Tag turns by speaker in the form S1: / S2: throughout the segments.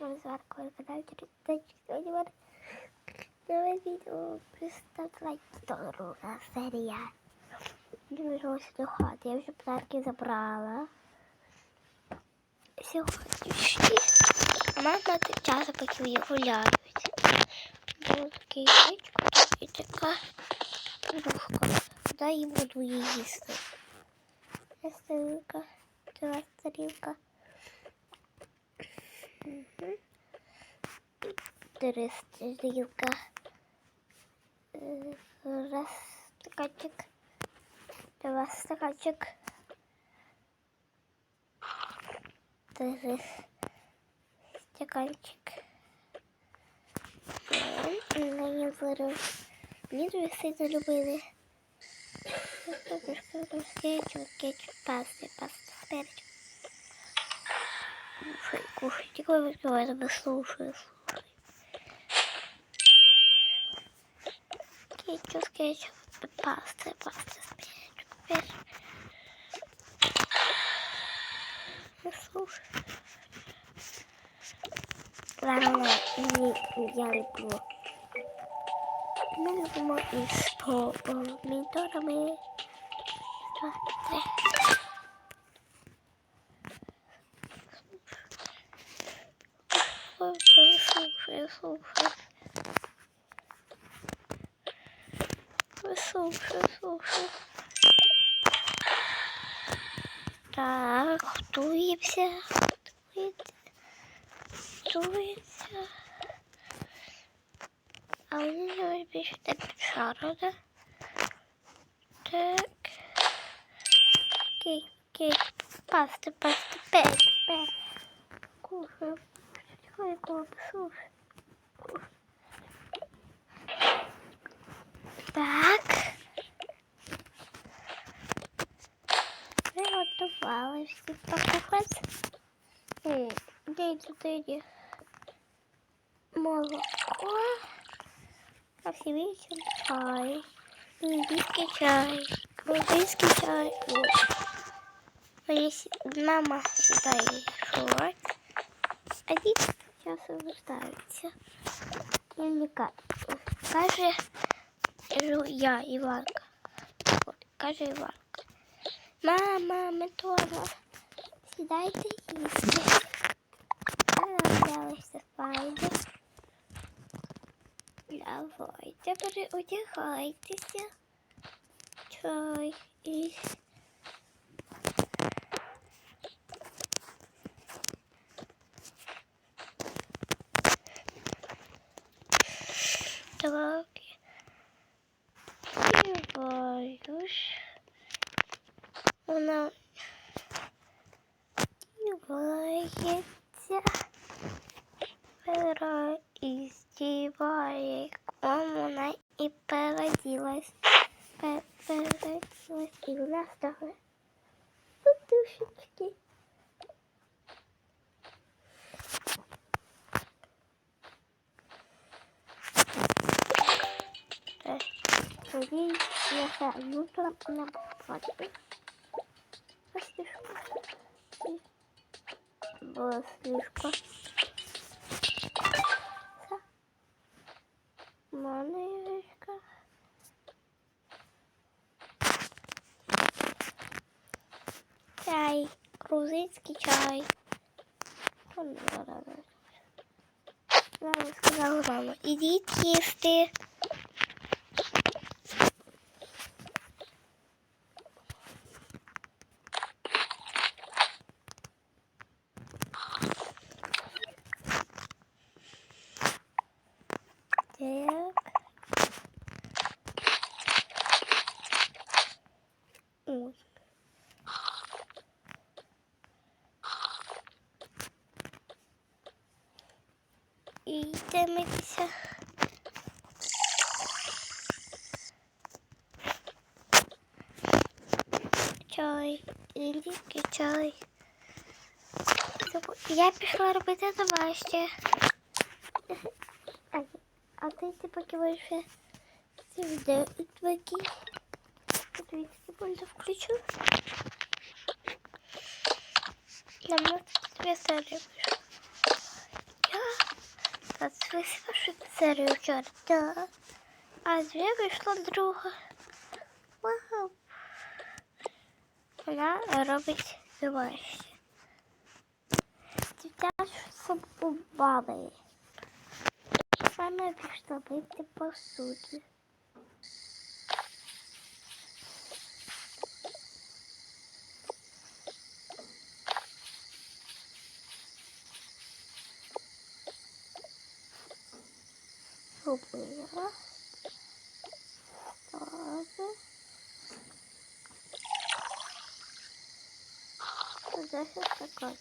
S1: Ми з Варкою каналі Тридцять сьогодні буде нове відео. Приставте лайк до друга серія. Дивимося до хати. Я вже подарки забрала. Сьогоднішні мама тут часто поки гуляють. Тут такий річку, і така рухка. Куди їй буду їсти. Це старілка, це старілка. Мгм. Три стрілка. Е, Раз стаканчик. Два стаканчик. Три стаканчик. Мені зараз. Мені дуже сильно любили. Кетчуп, кетчуп, пасти, паста, перчик. Слушай, кушайте, какой вы разговариваете, слушай, слушай. Кетчуп, кетчуп, паста, паста, перчик, перчик. Ну, слушай. Ладно, не, я люблю. Мы любим и с помидорами. Два, три. Слушай, слушай, слушай. Слушай, слушай. Так, готуємося. Готується. Готується. А мені зараз більше так шару, да? Так. Окей, окей. Паста, паста, печ, печ. Кушаю. Ой, слушай. Так. Приготували всі покупець. Де тут іде молоко. А всі вічим чай. Індійський чай. Грузинський чай. Ось. Мама сідає шурать. А діти часом вертаються. Дневника. Каже, кажу я, Іванка. От, каже Іванка. Мама, Метона, сідайте їсти. Я взялася спати. Давайте, переодягайтеся. Чай і... Вона сподівається. Пера і здіває, вона і переділась. Пер- Переділась і вона стала подушечки. Так, тоді я сяду на платье. Послушка. Манишка. Чай. Грузинський чай. Мама сказала, мама, ідіть їсти. І йдемося. Чай, індійський чай. Забу- Я пішла робити домашнє. А, а ти ти поки вийшли це відео твоки. Дивіться, секунду включу. Нам на це серія вийшла. Я А це вийшла що серію вчора. Да. А дві вийшла друга. Вау. Вона робить диваще. Дитячу у баби. Вона пішла бити посуду. Зробила. Так. Куда ще таке?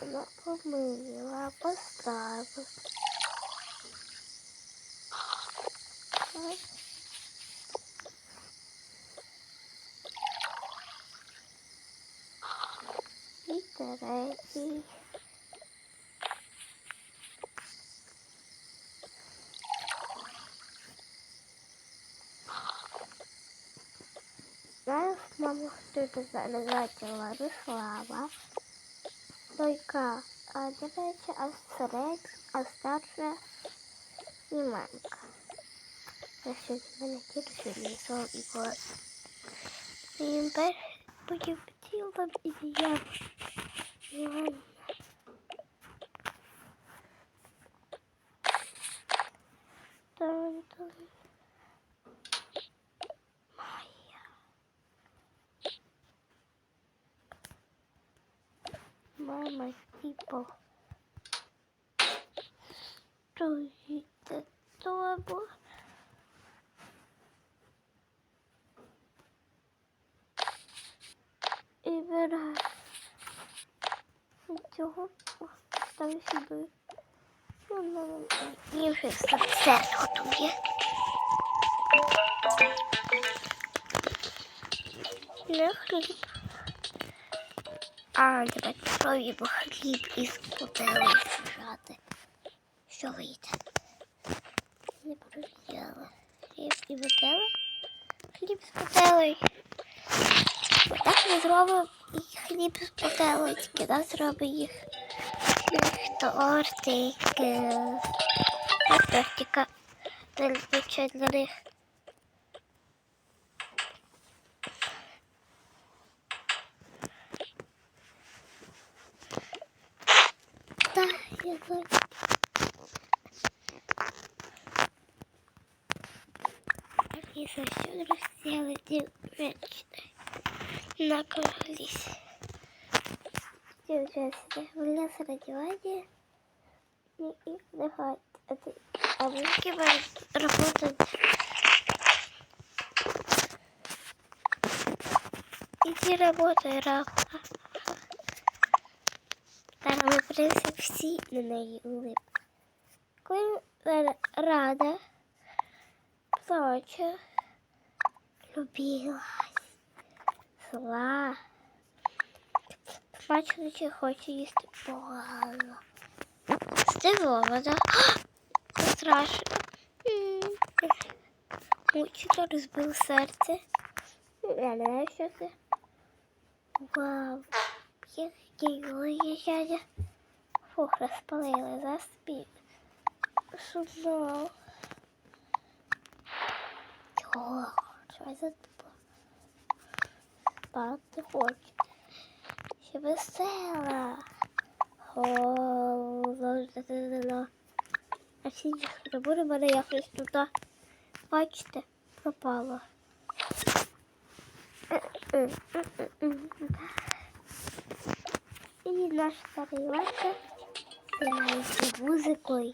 S1: Вона помила, поставила. Так. І третій. Зараз мама хтось називається Владислава. Дойка, а до речі, а серед, а старша Іванка. Я сьогодні мене кіршу лісов і гор. І перш потім хотіла б і я Іванна. Тан-тан. Моя. Mama, hipo. Czujcie to, bo... I wyraz. Cicho. Stawię się do... No, no, no. Już jestem serko tobie. Niech А, давайте спробуємо хліб із бутелей зжати. Що вийде? Не провіряла. Хліб і бутела? Хліб з бутелей. Так ми зробимо і хліб з бутелей, тільки нас зробимо їх. Тортики. Тортика незвичай для них. Так, я знаю. Алиса, все сделайте женщины. Накрылись. Сейчас влез раздевание и их давать. А мужики работают. Иди работай, Рафа. Там в всі на неї улипки. Рада, плаче, любилась, зла. Бачила, чи хоче їсти погано. Здивована. Страшно. М. Розбив серце. Я не знаю, що це. Вау. Який дядя. Фух, розпалили заспів. Судно. Чого? Що за? Спати хоче. Ще весела. Холодно. А всі прибори мене якось туди. Бачите, пропало. І наш старий Вася займається музикою.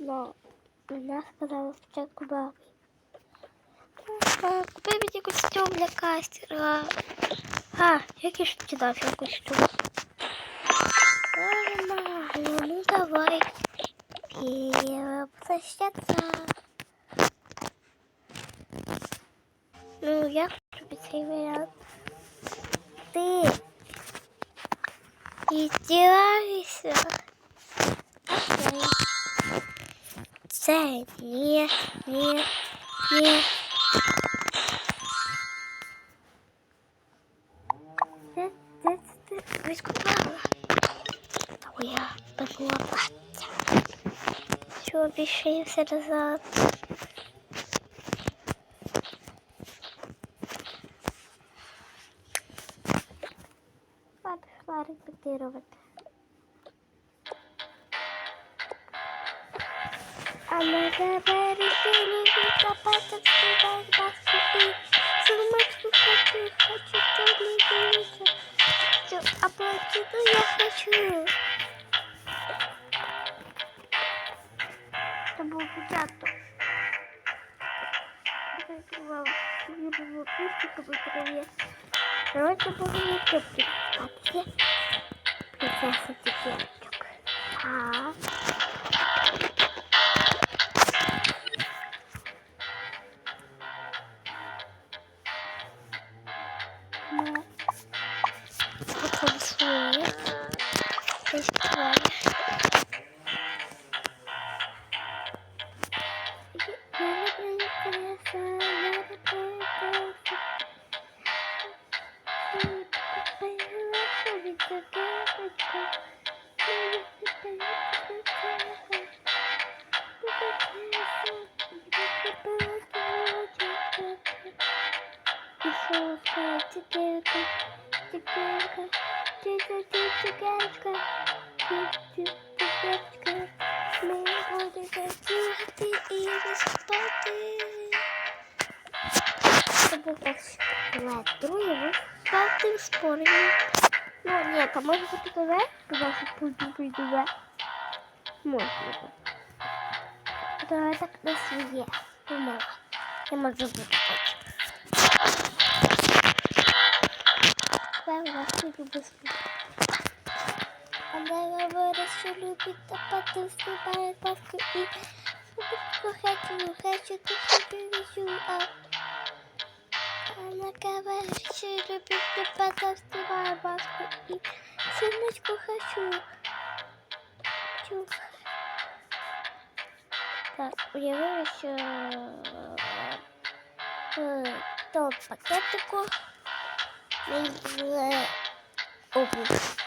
S1: Но вона сказала спочатку бабі. «Папа, Купи мені костюм для кастера. А, який ж ти дав я костюм? Нормально, ну давай. Перевоплощаться. Ну, я тобі цей варіант. Ти издеваешься? Окей. Це ні, ні, обійшився назад. Я пішла репетирувати. А на забері сіли копати встигай баски і сумочку хочу, хочу, щоб не дивитися. Що оплатити я хочу. Любимо пустика в Короче, буду YouTube підписатися. Принцеса цукерочок. А. Друге, Пятый спорим. Ну, нет, а может быть ТВ? Когда пойду приду Можно. Давай так на своє. Думала. Я можу бути хоч. Певно, що люблю спіти. Але говорить, що любить топати, співає паску і хочу, хочу, хочу, хочу, а она говорит, что любит не подостывая маску и сыночку хочу. Хочу. Так, уявила, що в тому пакетику в обувь.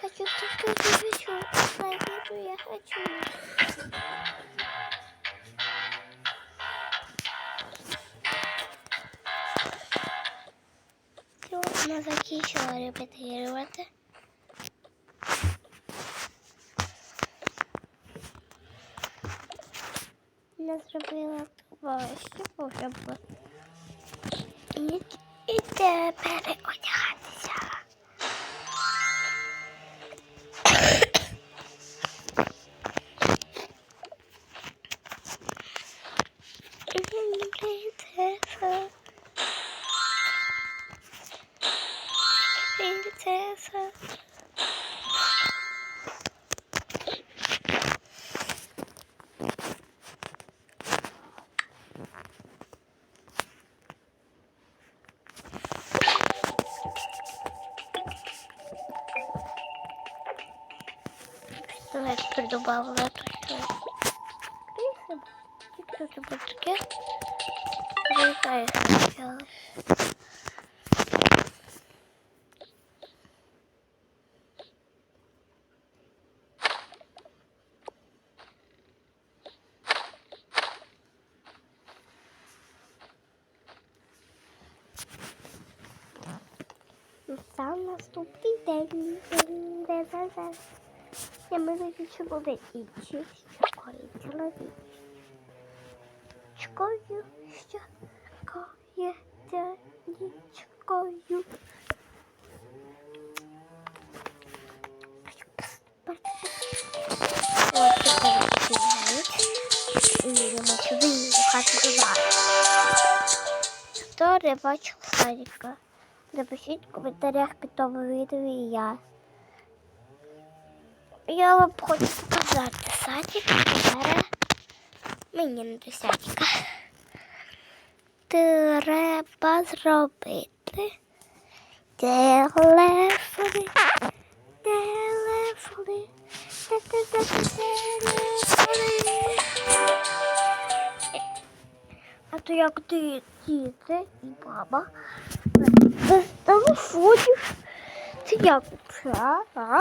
S1: Хочу, хочу, хочу, хочу, я хочу. Вона закінчила репетирувати. Не зробила того, що вже було. І, і тепер do baú da Tuxinha. Que isso? Que tudo por quê? Vem cá, essa. Então, nós tudo tem, tem, tem, tem, tem, tem. Семена чоловік інші, щокою чоловік. Щокою, щокою, тянічкою. Ось це перекидають. І ми сюди. Хто рибачив Саріка? Напишіть в коментарях, хто ви відео і я. Я вам хочу показати садик. Зараз мені не до садика. Треба зробити телефони. Телефони. Телефони. А то як ти діти і баба без телефонів. Це як це, а?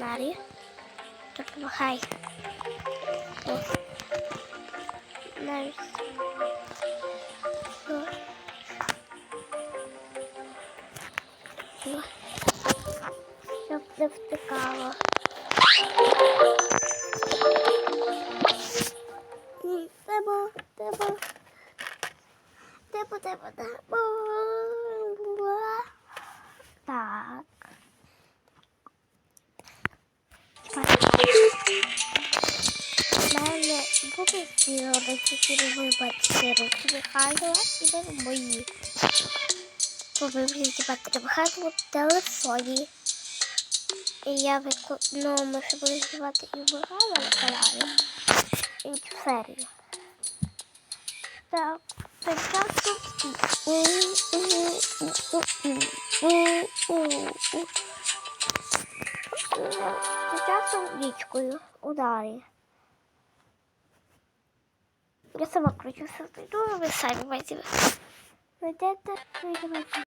S1: Mario. Dur bakayım. Dur. Neresi? Dur. Dur. Çok dıftı kahve. Debo. буде, буде. Так. Далі буде сіроди, сіри вибачте, руки Михайла і мої. Повибрізі батареї Михайла в телефоні. І я виконав, ну, ми ще і Михайла на каналі. І в серію. Так. часом... Тим часом річкою ударі. Я сама кручуся, ну ви самі маєте. Ведете, ви давайте.